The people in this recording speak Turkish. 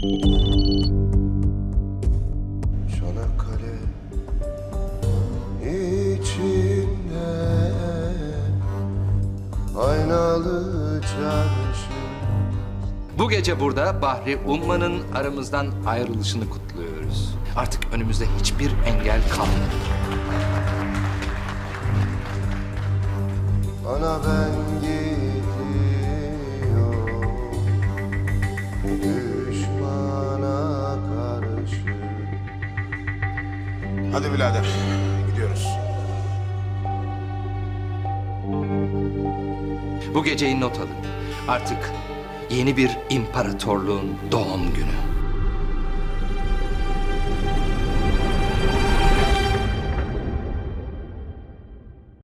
Çanakkale içinde aynalı çarşı Bu gece burada Bahri Umman'ın aramızdan ayrılışını kutluyoruz. Artık önümüzde hiçbir engel kalmadı. Ana ben Hadi birader gidiyoruz. Bu geceyi not alın. Artık yeni bir imparatorluğun doğum günü.